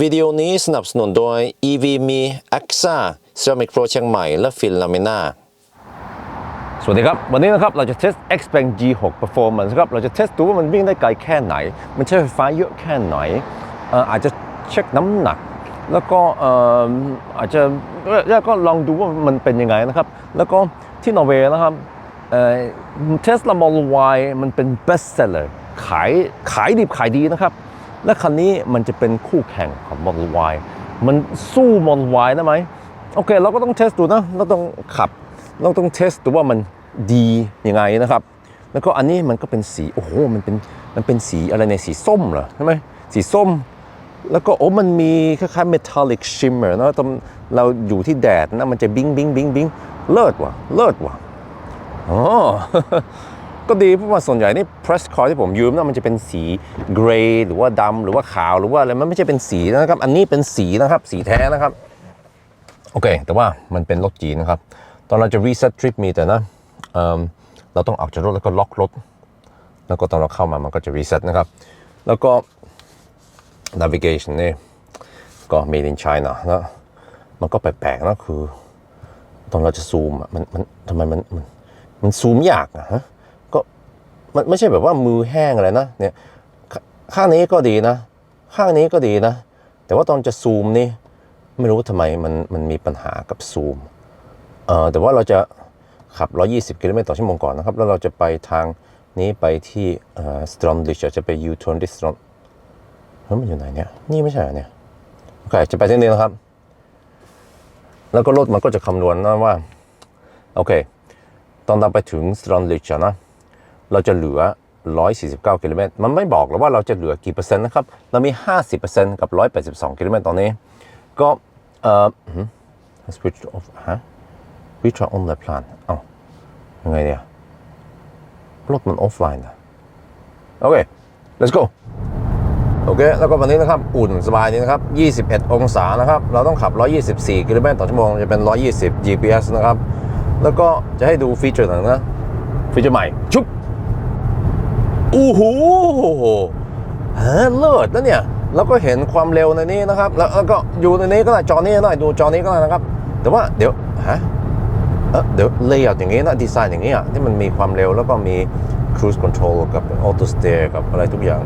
วิดีโอนี้สนับสนุนโดย EV มี AXA Ceramic Pro เชียงใหม่ และฟินลามิน่าสวัสดีครับ วันนี้นะครับเราจะเทส Xpeng G6 Performance ครับเราจะเทสดูว่ามันวิ่งได้ไกลแค่ไหน มันใช้ไฟฟ้าเยอะแค่ไหน อาจจะเช็คน้ำหนัก แล้วก็อาจจะแล้วก็ลองดูว่ามันเป็นยังไงนะครับ แล้วก็ที่นอร์เวย์นะครับเทสลา Model Y มันเป็น best seller ขายขายดิบขายดีนะครับ และคันนี้มันจะเป็นคู่แข่งของ Model Y มันสู้ Model Y ได้ไหมโอเค เราก็ต้องเทสดูนะ เราต้องขับ เราต้องเทสดูว่ามันดียังไงนะครับ แล้วก็อันนี้มันก็เป็นสี โอ้โห มันเป็น มันเป็นสีอะไรในยสีส้มเหรอ ใช่ไหม สีส้ม แล้วก็โอ้มันมีคล้ายๆ metallic shimmer นะตอนเราอยู่ที่แดดนะ มันจะบิ้งบิ้งบิ้งบิ้งเลิศว่ะ เลิศว่ะอ๋อ ก็ดีเพราะว่าส่วนใหญ่นี่ press car ที่ผมยืมนะมันจะเป็นสีเกรย์หรือว่าดำหรือว่าขาวหรือว่าอะไรมันไม่ใช่เป็นสีนะครับ อันนี้เป็นสีนะครับ สีแท้นะครับ โอเค แต่ว่ามันเป็นรถจีนนะครับ ตอนเราจะ reset trip มีแต่นะเเราต้องออกจากรถแล้วก็ล็อกรถ แล้วก็ตอนเราเข้ามามันก็จะ reset นะครับ แล้วก็ navigation นี่ก็ made in China นะมันก็แปลกๆนะคือ ตอนเราจะซูมอะมันมันทำไมมันมันมันซูมยากอะฮะ มันไม่ใช่แบบว่ามือแห้งอะไรนะเนี่ยข้างนี้ก็ดีนะ ข้างนี้ก็ดีนะ แต่ว่าตอนจะซูมนี่ไม่รู้ทำไมมันมันมีปัญหากับซูมเอ่อแต่ว่าเราจะขับ 120 กิโลเมตรต่อชั่วโมงก่อนนะครับ แล้วเราจะไปทางนี้ไปที่สตรอนดิชจะไปยูท r นที่สตรอนเฮ้ยมันอยู่ไหนเนี่ย นี่ไม่ใช่เนี่ยโอเคจะไปที่นี่นะครับ แล้วก็รถมันก็จะคำนวณนะว่า โอเค ตอนเราไปถึงสตรอนดิชนะ เราจะเหลือ 149 กิโลเมตร มันไม่บอกหรอกว่าเราจะเหลือกี่เปอร์เซ็นต์นะครับ เรามี 50%กับ 182 กิโลเมตรตอนนี้ ก็เอ่อ switch off ฮะ switch on the plan เอ้ายังไงเนี่ยรถมัน offline นะโอเค let's go โอเค แล้วก็วันนี้นะครับ อุ่นสบายดีนะครับ 21 องศานะครับ เราต้องขับ 124 กิโลเมตรต่อชั่วโมง จะเป็น 120 GPS นะครับ แล้วก็จะให้ดูฟีเจอร์หนึ่งนะ ฟีเจอร์ใหม่ ชุบ อู้หูฮะเลิศนะเนี่ย แล้วก็เห็นความเร็วในนี้นะครับ แล้วก็อยู่ในนี้ก็ได้จอนี้ก็ได้ดูจอนี้ก็ได้นะครับ แต่ว่าเดี๋ยวฮะเออเดี๋ยวเลเยอร์อย่างนี้นะดีไซน์อย่างนี้อะที่มันมีความเร็วแล้วก็มี cruise control กับ auto steer กับอะไรทุกอย่าง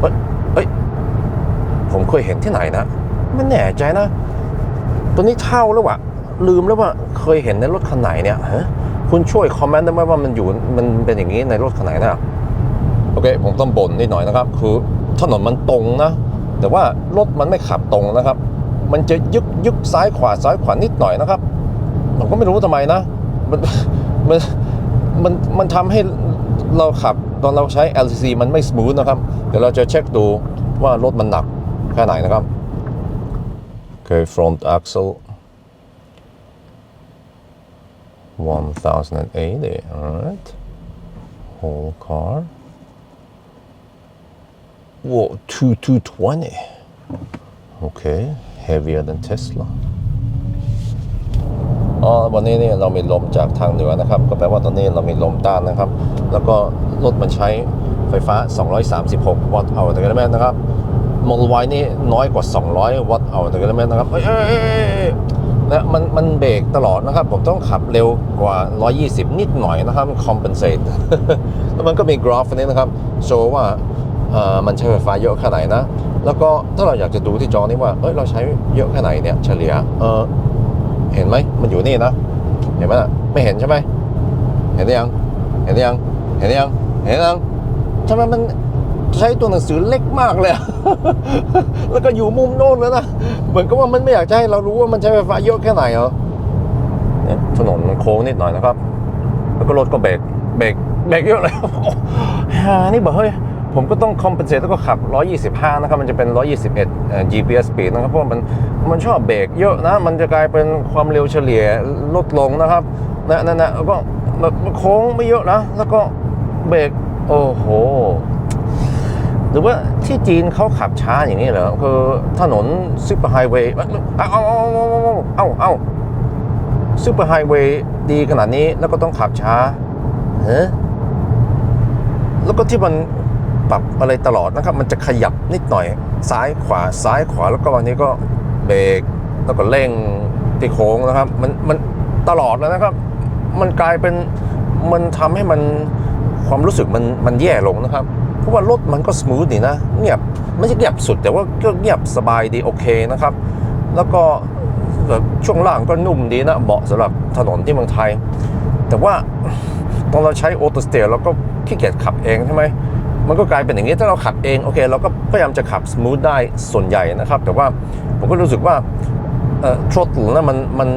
เฮ้ยเฮ้ยผมเคยเห็นที่ไหนนะไม่แน่ใจนะ ตัวนี้เท่าแล้ววะลืมแล้วว่าเคยเห็นในรถคันไหนเนี่ยฮะคุณช่วยคอมเมนต์ได้ไหมว่ามันอยู่มันเป็นอย่างนี้ในรถคันไหนนะ เคผมต้องบ่นนิดหน่อยนะครับ คือถนนมันตรงนะ แต่ว่ารถมันไม่ขับตรงนะครับ มันจะยึกยึกซ้ายขวาซ้ายขวานิดหน่อยนะครับ ผมก็ไม่รู้ทำไมนะ มันมันมันมันทำให้เราขับตอนเราใช้ LCC มันไม่สมูทนะครับ เดี๋ยวเราจะเช็คดูว่ารถมันหนักแค่ไหนนะครับโอเค front axle 1080 alright whole car whoa 2220 okay heavier than Tesla อ๋อวันนี้เนี่ยเรามีลมจากทางเหนือนะครับ ก็แปลว่าตอนนี้เรามีลมต้านนะครับ แล้วก็รถมันใช้ไฟฟ้า 236 วัตต์เอาต่อกิโลเมตรนะครับ Model Y นี่น้อยกว่า 200 วัตต์เอาต่อกิโลเมตรนะครับเอ้ยเอ้ยเอ้ยเอ้ยและมันมันเบรกตลอดนะครับ ผมต้องขับเร็วกว่า 120 นิดหน่อยนะครับมัน compensate แล้วมันก็มีกราฟนี้นะครับโชว์ว่า มันใช้ไฟฟ้าเยอะแค่ไหนนะ แล้วก็ถ้าเราอยากจะดูที่จอนี้ว่าเอ้ยเราใช้เยอะแค่ไหนเนี่ยเฉลี่ยเออเห็นไหมมันอยู่นี่นะ เห็นไหมล่ะไม่เห็นใช่ไหมเห็นหรือยังเห็นหรือยังเห็นหรือยังเห็นหรือยังทำไมมันใช้ตัวหนังสือเล็กมากเลยอะแล้วก็อยู่มุมโน้นแล้วนะ เหมือนกับว่ามันไม่อยากจะให้เรารู้ว่ามันใช้ไฟฟ้าเยอะแค่ไหนเหรอเนี่ยถนนมันโค้งนิดหน่อยนะครับ แล้วก็รถก็เบรก เบรก เบรกเยอะเลยฮานี่บอกเฮ้ย ผมก็ต้องคอมเพนเซตแล้วก็ขับ 125 นะครับ มันจะเป็น 121 GPS speed นะครับ เพราะว่ามันมันชอบเบรกเยอะนะ มันจะกลายเป็นความเร็วเฉลี่ยลดลงนะครับนะนั่นะแล้วก็แบบโค้งไม่เยอะนะ แล้วก็เบรกโอ้โห หรือว่าที่จีนเขาขับช้าอย่างนี้เหรอ คือถนนซูเปอร์ไฮเวย์เอาเอาเอาเอาเอาเอาซูเปอร์ไฮเวย์ดีขนาดนี้แล้วก็ต้องขับช้าเฮ้แล้วก็ที่มัน ปรับอะไรตลอดนะครับ มันจะขยับนิดหน่อย ซ้ายขวาซ้ายขวาแล้วก็บางทีก็เบรกแล้วก็เร่งที่โค้งนะครับ มันมันตลอดแล้วนะครับ มันกลายเป็นมันทำให้มันความรู้สึกมันมันแย่ลงนะครับ เพราะว่ารถมันก็สมูทดีนะเงียบไม่ใช่เงียบสุด แต่ว่าก็เงียบสบายดีโอเคนะครับ แล้วก็ช่วงล่างก็นุ่มดีนะเหมาะสำหรับถนนที่เมืองไทย แต่ว่าตอนเราใช้ออโตสเต r เราก็ขี้เกียจขับเองใช่ไหม มันก็กลายเป็นอย่างนี้ถ้าเราขับเองโอเคเราก็พยายามจะขับสมูทได้ส่วนใหญ่นะครับ แต่ว่าผมก็รู้สึกว่าทรอตนะมันมัน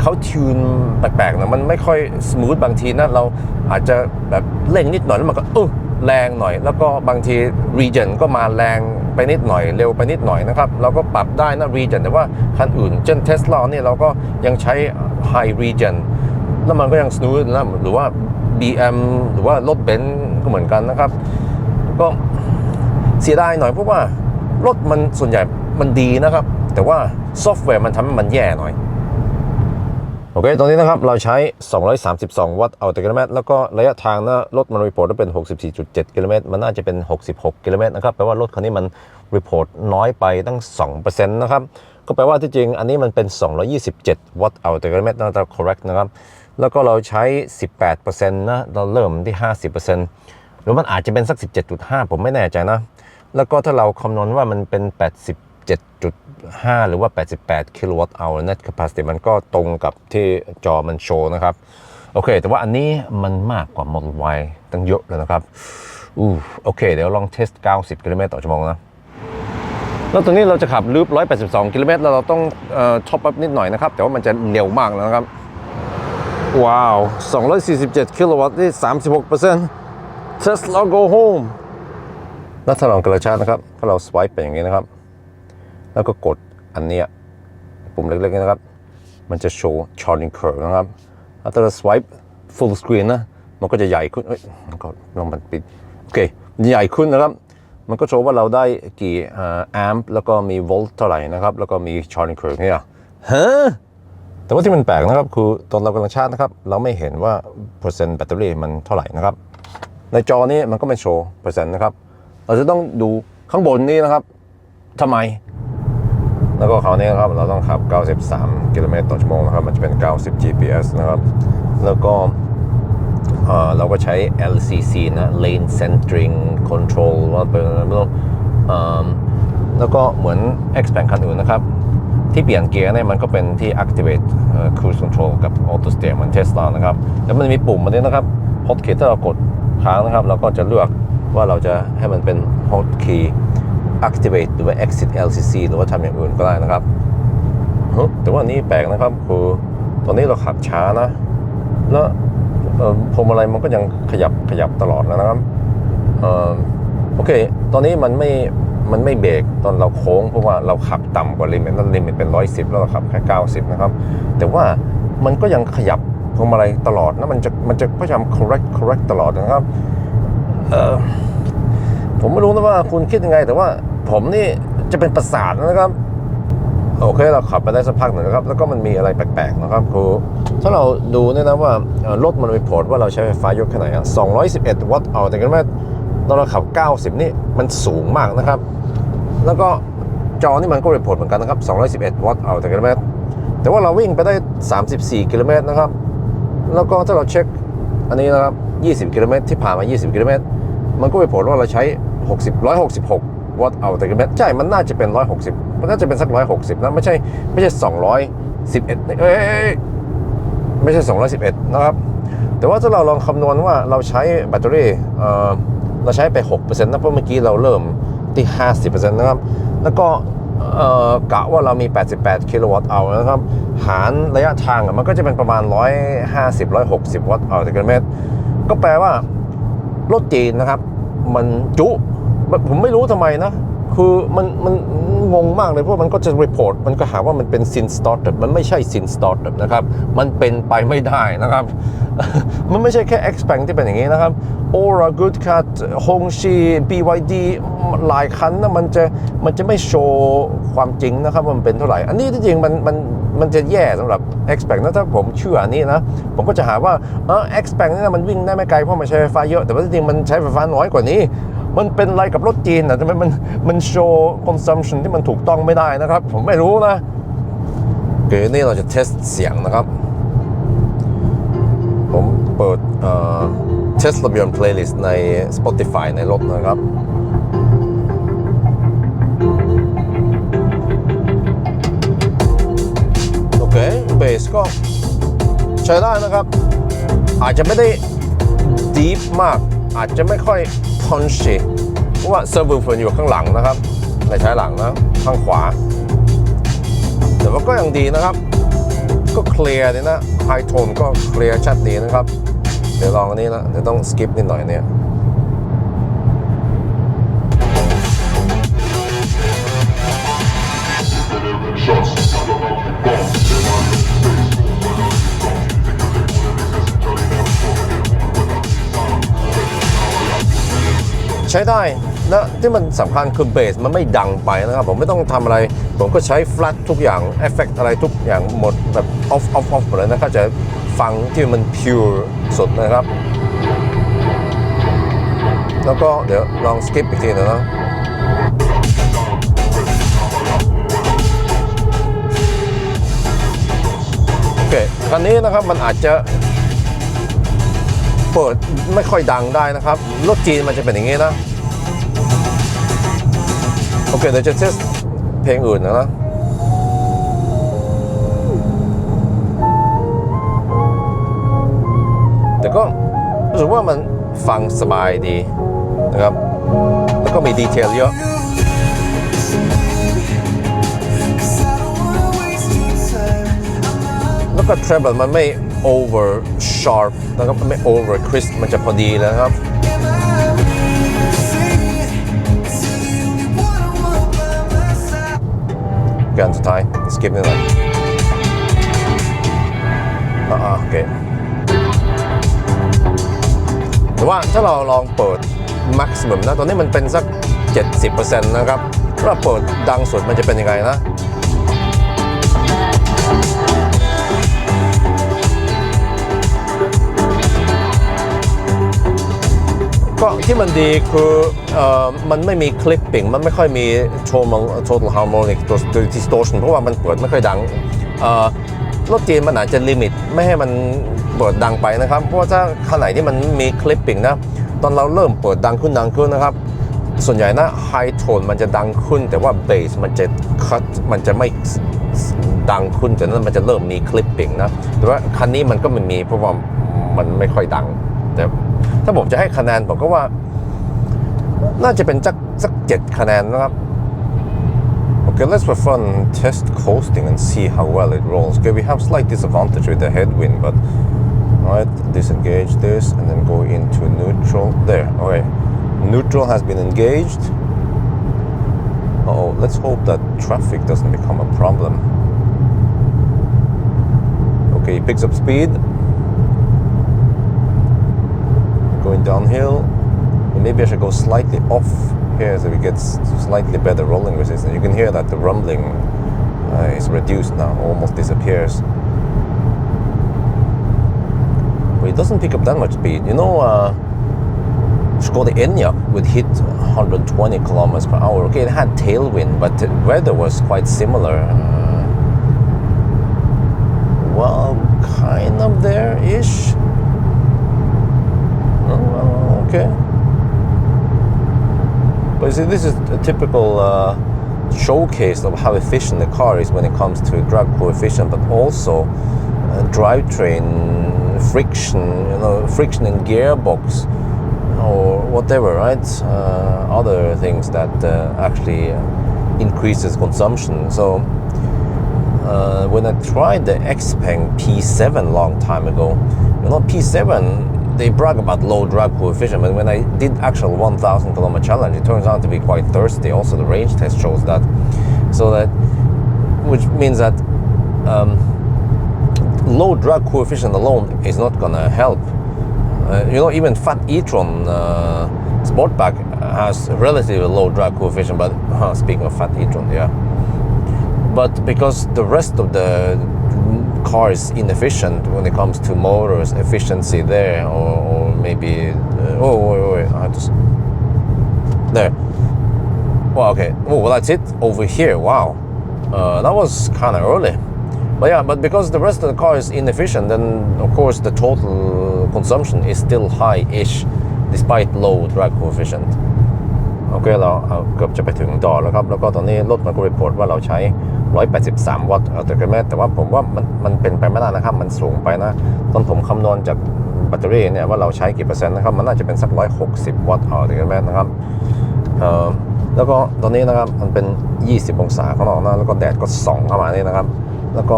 เขาทิวนแปลกๆนะมันไม่ค่อยสมูทบางทีนะเราอาจจะแบบเร่งนิดหน่อยแล้วมันก็ออแรงหน่อย แล้วก็บางทีรีเจนก็มาแรงไปนิดหน่อยเร็วไปนิดหน่อยนะครับ เราก็ปรับได้นะรีเจนแต่ว่าคันอื่นเช่นเทสลาเนี่ยเราก็ยังใช้ High Regen แล้วมันก็ยังสนูทนะหรือว่า BM หรือว่ารถเบนซ์ก็เหมือนกันนะครับ ก็เสียดายหน่อยเพราะว่ารถมันส่วนใหญ่มันดีนะครับ แต่ว่าซอฟต์แวร์มันทำให้มันแย่หน่อย โอเค ตอนนี้นะครับ เราใช้ 232 วัตต์เอาต่กิโลเมตร แล้วก็ระยะทางนะรถมันรีพอร์ตว่าเป็น 64.7 กิโลเมตร มันน่าจะเป็น 66 กิโลเมตรนะครับ แปลว่ารถคันนี้มันรีพอร์ตน้อยไปตั้ง 2%นะครับ ก็แปลว่าที่จริงอันนี้มันเป็น 227 วัตต์เอาต่กิโลเมตรน่าจะ correct นะครับ แล้วก็เราใช้ 18%นะ เราเริ่มที่ 50% หรือมันอาจจะเป็นสัก 17.5 ผมไม่แน่ใจนะ แล้วก็ถ้าเราคำนวณว่ามันเป็น 87.5 หรือว่า 88 กิโลวัตต์เอา net capacity มันก็ตรงกับที่จอมันโชว์นะครับ โอเค แต่ว่าอันนี้มันมากกว่า Model Y ตั้งเยอะเลยนะครับอู้โอเค เดี๋ยวลองเทส 90 กิโลเมตรต่อชั่วโมงนะแล้วตรงนี้เราจะขับลูป182 กิโลเมตรแล้วเราต้องท็อปอัพนิดหน่อยนะครับ แต่ว่ามันจะเร็วมากแล้วนะครับ ว้าว 247 กิโลวัตต์นี่36% Tesla go home แล้วถ้าเรากระชากนะครับ ถ้าเราส i p e ไปอย่างนี้นะครับ แล้วก็กดอันเนี้ยปุ่มเล็กๆนะครับ มันจะโชว์ charging curve นะครับแล้วถ้าเรา swipe full screen นะ มันก็จะใหญ่ขึ้นเอ้ยมันก็ลองมันปิด โอเค มันใหญ่ขึ้นนะครับ มันก็โชว์ว่าเราได้กี่แอมป์แล้วก็มีโวลต์เท่าไหร่นะครับ แล้วก็มี charging curve เนี่ยฮะแต่ว่าที่มันแปลกนะครับ คือตอนเรากำลังชาร์จนะครับ เราไม่เห็นว่าเปอร์เซ็นต์แบตเตอรี่มันเท่าไหร่นะครับ ในจอนี้มันก็ไม่โชว์เปอร์เซ็นต์นะครับ เราจะต้องดูข้างบนนี้นะครับทำไม แล้วก็คราวนี้นะครับเราต้องขับ 93 กิโลเมตรต่อชั่วโมงนะครับ มันจะเป็น 90 GPS นะครับ แล้วก็เราก็ใช้ LCC นะ Lane Centering Control ว่าเป็นอะไรไม่รู้แล้วก็เหมือน X-Band คันอื่นนะครับ ที่เปลี่ยนเกียร์เนี่ยมันก็เป็นที่ activate cruise control กับ auto steer เหมือน Tesla นะครับ แล้วมันมีปุ่มมันนี้นะครับ hotkey ถ้าเรากด ค้างนะครับ เราก็จะเลือกว่าเราจะให้มันเป็น hotkey activate หรือว่า exit LCC หรือว่าทำอย่างอื่นก็ได้นะครับแต่ว่านี้แปลกนะครับคือตอนนี้เราขับช้านะ แล้วพวงมาลัยมันก็ยังขยับขยับตลอดนะครับออโอเค ตอนนี้มันไม่มันไม่เบรกตอนเราโค้งเพราะว่าเราขับต่ำกว่าลิมิตนั่นลิมิตเป็น 110 แล้วเราขับแค่ 90 นะครับ แต่ว่ามันก็ยังขยับ พวงมาลัยตลอดนะมันจะมันจะพยายาม correct correct ตลอดนะครับเออผมไม่รู้นะว่าคุณคิดยังไง แต่ว่าผมนี่จะเป็นประสาทนะครับ โอเคเราขับไปได้สักพักหนึ่งนะครับ แล้วก็มันมีอะไรแปลกๆนะครับคือถ้าเราดูเนี่ยนะว่ารถมันรีพอร์ตว่าเราใช้ไฟฟ้าเยอะแค่ไหนอะ211 วัตต์เอาแต่กันว่าตอนเราขับ 90 นี่มันสูงมากนะครับ แล้วก็จอนี่มันก็รีพอร์ตเหมือนกันนะครับ211 วัตต์เอาแต่กิโลเมตรแต่ว่าเราวิ่งไปได้ 34 กิโลเมตรนะครับ แล้วก็ถ้าเราเช็คอันนี้นะครับ 20 กิโลเมตรที่ผ่านมา 20 กิโลเมตร มันก็รีพอร์ตว่าเราใช้ 60 166 วัตต์เอาแต่กิโลเมตร ใช่ มันน่าจะเป็น 160 มันน่าจะเป็นสัก 160 นะ ไม่ใช่ ไม่ใช่ 211 เอ้ยเอ้ยเอ้ยไม่ใช่ 211 นะครับ แต่ว่าถ้าเราลองคำนวณว่าเราใช้แบตเตอรี่เอ่อเราใช้ไป 6%นะ เพราะเมื่อกี้เราเริ่มที่ 50%นะครับ แล้วก็เอ่อกะว่าเรามี 88 กิโลวัตต์เอานะครับ หารระยะทางอะมันก็จะเป็นประมาณ 150 160 วัตต์ต่อกิโลเมตร ก็แปลว่ารถจีนนะครับ มันจุ ผมไม่รู้ทำไมนะ คือมันมันงงมากเลยเพราะมันก็จะรีพอร์ตมันก็หาว่ามันเป็นซินสตอร์ตมันไม่ใช่ซินสตอร์ตนะครับ มันเป็นไปไม่ได้นะครับ มันไม่ใช่แค่ x p a n ที่เป็นอย่างนี้นะครับ Aura Good Cat Hongxi BYD หลายคันนะมันจะมันจะไม่โชว์ความจริงนะครับมันเป็นเท่าไหร่ อันนี้ที่จริงมันมันมันจะแย่สำหรับ x p a n นะถ้าผมเชื่ออันนี้นะ ผมก็จะหาว่าเออ x p a n นี่นะมันวิ่งได้ไม่ไกลเพราะมันใช้ไฟฟ้าเยอะแต่ว่าจริงมันใช้ไฟฟ้าน้อยกว่านี้ มันเป็นอะไรกับรถจีนนะทำไมมันมันโชว์ consumption ที่มันถูกต้องไม่ได้นะครับ ผมไม่รู้นะโอเคนี่เราจะเทสเสียงนะครับ ผมเปิดเอ่อ Tesla Beyond Playlist ใน Spotify ในรถนะครับโอเคเบสก็ใช้ได้นะครับ อาจจะไม่ได้ deep มาก อาจจะไม่ค่อย punchy เพราะว่าเซอร์บูฟอยู่ข้างหลังนะครับในใช้หลังนะข้างขวา แต่ว่าก็ยังดีนะครับ ก็เคลียร์ดีนะไฮโทนก็เคลียร์ชัดดีนะครับ เดี๋ยวลองอันนี้นะเดี๋ยวต้องสกิปนิดหน่อยเนี่ย ใช้ได้และที่มันสำคัญคือเบสมันไม่ดังไปนะครับผมไม่ต้องทำอะไร ผมก็ใช้ฟลัตทุกอย่างเอฟเฟกอะไรทุกอย่างหมดแบบออฟออฟออฟหมดเลยนะก็จะฟังที่มันพิวสุดนะครับ แล้วก็เดี๋ยวลองสกิปอีกทีหนึงนะโอเคคันนี้นะครับมันอาจจะ เปิดไม่ค่อยดังได้นะครับ รถจีนมันจะเป็นอย่างนี้นะ โอเคเดี๋ยวจะเทสเพลงอื่นนะนะแต่ก็รู้สึกว่ามันฟังสบายดีนะครับ แล้วก็มีดีเทลเยอะแล้วก็เทรเบิลมันไม่ over sharp นะครับไม่ over crisp มันจะพอดีแล้วนะครับการสุดท้าย skip นิดหน่อยอ่าโอเคแต่ว่าถ้าเราลองเปิด maximum นะ ตอนนี้มันเป็นสัก 70%นะครับถ้าเราเปิดดังสุดมันจะเป็นยังไงนะ ที่มันดีคือมันไม่มีคลิปปิ้งมันไม่ค่อยมีโชว์มัง total harmonic distortion เพราะว่ามันเปิดไม่ค่อยดังรถจีนมันอาจจะลิมิตไม่ให้มันเปิดดังไปนะครับ เพราะว่าถ้าขนาดที่มันมีคลิปปิ้งนะตอนเราเริ่มเปิดดังขึ้นดังขึ้นนะครับ ส่วนใหญ่นะไฮโทนมันจะดังขึ้น แต่ว่าเบสมันจะคัดมันจะไม่ดังขึ้นจนนั้นมันจะเริ่มมีคลิปปิ้งนะแต่ว่าคันนี้มันก็ไม่มีเพราะว่ามันไม่ค่อยดังแต่ ถ้าผมจะให้คะแนนผมก็ว่า น่าจะเป็นสักสักเจ็ดคะแนนนะครับ Okay, let's for fun test coasting and see how well it rolls. Okay, we have slight disadvantage with the headwind, but alright, disengage this and then go into neutral. There, okay. Neutral has been engaged. oh, let's hope that traffic doesn't become a problem. Okay, he picks up speed. Going downhill. Maybe I should go slightly off here so we get slightly better rolling resistance. You can hear that the rumbling uh, is reduced now, almost disappears. But it doesn't pick up that much speed. You know, uh, Skoda Enyaq would hit 120 kilometers per hour. Okay, it had tailwind, but the weather was quite similar. Uh, well, kind of there-ish. Oh, okay. But you see, this is a typical uh, showcase of how efficient the car is when it comes to drag coefficient, but also uh, drivetrain friction, you know, friction in gearbox or whatever, right? Uh, other things that uh, actually increases consumption. So uh, when I tried the Xpeng P7 long time ago, you know, P7 they brag about low drag coefficient, but when I did actual 1,000 kilometer challenge, it turns out to be quite thirsty. Also, the range test shows that. So that, which means that um, low drag coefficient alone is not gonna help. Uh, you know, even Fat e-tron uh, Sportback has relatively low drag coefficient, but uh, speaking of Fat e-tron, yeah. But because the rest of the car is inefficient when it comes to motors efficiency there, or, or maybe uh, oh wait, wait, wait, I have to. s- there. Well, okay. Oh, that's it over here. Wow. Uh, that was kind of early. But yeah, but because the rest of the car is inefficient, then of course the total consumption is still high-ish despite low drag coefficient. โอเคเราเอาเกือบจะไปถึงดอแล้วครับ แล้วก็ตอนนี้รถมันก็รีพอร์ตว่าเราใช้ 183 วัตต์ต่อกิโลเมตรแต่ว่าผมว่ามันมันเป็นไปไม่ได้นะครับ มันสูงไปนะตอนผมคำนวณจากแบตเตอรี่เนี่ยว่าเราใช้กี่เปอร์เซ็นต์นะครับ มันน่าจะเป็นสัก 160 วัตต์ต่อกิโลเมตรนะครับเอ่อแล้วก็ตอนนี้นะครับมันเป็น 20 องศาข้างนอกนะแล้วก็แดดก็ส่องเข้ามานี่นะครับ แล้วก็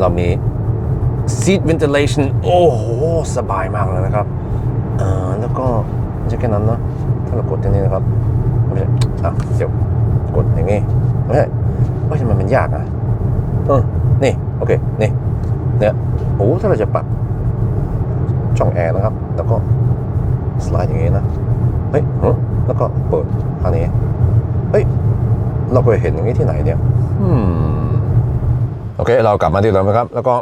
เรามี seat ventilation โอ้โห สบายมากเลยนะครับเอ่อแล้วก็ไม่ใช่แค่นั้นนะถ้าเรากดที่นี่นะครับไม่ใช่อะเดี๋ยวกดอย่างงี้ไม่ใช่ ยากอะเออนี่ โอเค นี่ เนี่ย โอ้ ถ้าเราจะปรับ ช่องแอร์นะครับ แล้วก็สไลด์อย่างงี้นะ เฮ้ยแล้วก็เปิดทางนี้ เฮ้ย เราเคยเห็นอย่างนี้ที่ไหนเนี่ย อืม โอเค เรากลับมาที่เดิมนะครับ แล้วก็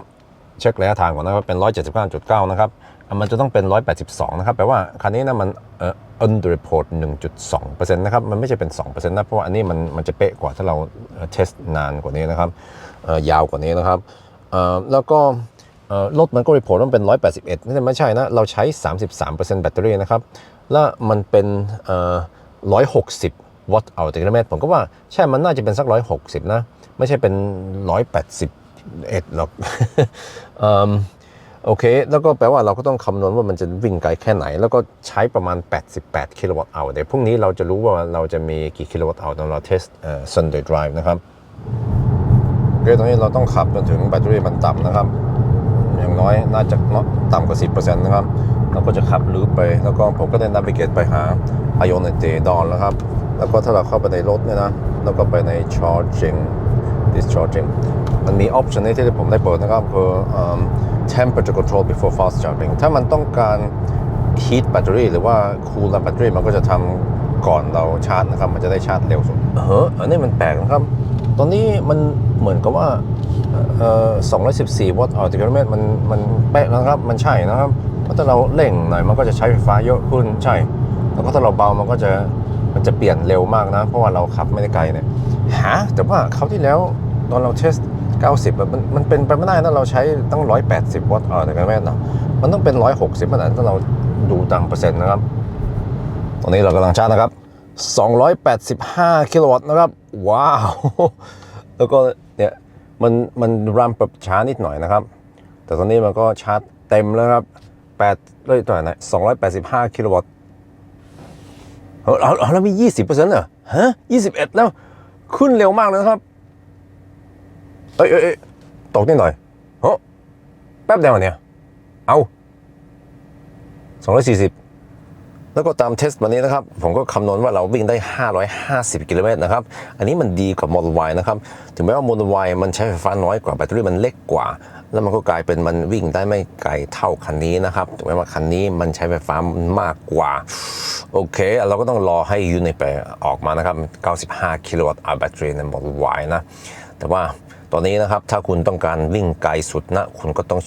เช็คระยะทางก่อนนะครับ เป็น 179.9นะครับ มันจะต้องเป็น 182 นะครับ แปลว่าคันนี้นะมันเอ่อ under report 1.2%นะครับ มันไม่ใช่เป็น 2%นะ เพราะว่าอันนี้มันมันจะเป๊ะกว่าถ้าเราเทสนานกว่านี้นะครับยาวกว่านี้นะครับแล้วก็รถมันก็ report ว่าเป็น 181นี่ไม่ใช่นะ เราใช้ 33%แบตเตอรี่นะครับ แล้วมันเป็น 160 วัตต์เอาต่กิโลเมตรผมก็ว่าใช่มันน่าจะเป็นสัก 160 นะ ไม่ใช่เป็น 181 หรอกอ โอเค แล้วก็แปลว่าเราก็ต้องคำนวณว่ามันจะวิ่งไกลแค่ไหน แล้วก็ใช้ประมาณ 88 กิโลวัตต์เอาเดี๋ยวพรุ่งนี้เราจะรู้ว่าเราจะมีกี่กิโลวัตต์เอาตอนเราเทสเอ่อ Sunday Drive นะครับโอเคตอนนี้เราต้องขับจนถึงแบตเตอรี่มันต่ำนะครับ อย่างน้อยน่าจะต่ำกว่า 10%นะครับ เราก็จะขับลูปไป แล้วก็ผมก็ได้นาวิเกตไปหา i o n i t ดอนแล้วครับ แล้วก็ถ้าเราเข้าไปในรถเนี่ยนะ แล้วก็ไปใน charging discharging มันมี option นี้ที่ผมได้เปิดนะครับคืออ temperature control before fast charging ถ้ามันต้องการ heat แบตเตอรี่หรือว่า cool แบตเตอรี่มันก็จะทำก่อนเราชาร์จนะครับ มันจะได้ชาร์จเร็วสุดเอออันนี้มันแปลกนะครับ ตอนนี้มันเหมือนกับว่าเอ่อ214 วัตต์ต่อกิโลเมตรมันมันเป๊ะแล้วนะครับ มันใช่นะครับเพราะถ้าเราเร่งหน่อยมันก็จะใช้ไฟฟ้าเยอะขึ้นใช่ แล้วก็ถ้าเราเบามันก็จะมันจะเปลี่ยนเร็วมากนะ เพราะว่าเราขับไม่ได้ไกลเนี่ยหาแต่ว่าคราวที่แล้วตอนเราเทส 90อะมันมันเป็นไปไม่ได้นะเราใช้ตั้ง 180 วัตต์ต่อกิโลเมตรนะมันต้องเป็น 160มันถ้าเราดูตามเปอร์เซ็นต์นะครับ ตอนนี้เรากำลังชาร์จนะครับ 285 กิโลวัตต์นะครับ ว้าว แล้วก็เนี่ยมันมันรัมปรับช้านิดหน่อยนะครับ แต่ตอนนี้มันก็ชาร์จเต็มแล้วครับ8เลยตัวไหน285 กิโลวัตต์เอาเอาเอาแล้วมี 20%เหรอฮะ21 แล้ว ขึ้นเร็วมากเลยครับ เอ้ยเอ้ยตกนิดหน่อยเฮ้แป๊บเดียวเนี่ย เอา240แล้วก็ตามเทสต์วันนี้นะครับ ผมก็คำนวณว่าเราวิ่งได้ 550 กิโลเมตรนะครับ อันนี้มันดีกว่า Model Y นะครับ ถึงแม้ว่า Model Y มันใช้ไฟฟ้าน้อยกว่าแบตเตอรี่มันเล็กกว่า แล้วมันก็กลายเป็นมันวิ่งได้ไม่ไกลเท่าคันนี้นะครับถึงแม้ว่าคันนี้มันใช้ไฟฟ้ามากกว่า โอเค เราก็ต้องรอให้ยูนิไปออกมานะครับ 95 กิโลวัตต์แบตเตอรี่ใน Model Y นะ แต่ว่า ตอนนี้นะครับ ถ้าคุณต้องการวิ่งไกลสุดนะ คุณก็ต้อง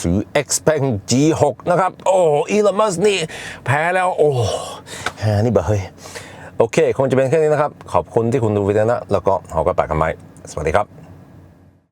ซื้อ Xpeng G6 นะครับ โอ้อีลมัสนี่ แพ้แล้ว โอ้แฮนี่เบอเฮ้ย โอเค คงจะเป็นแค่นี้นะครับ ขอบคุณที่คุณดูวิดีโอนะ แล้วก็เราก็ไปกันไม้สวัสดีครับ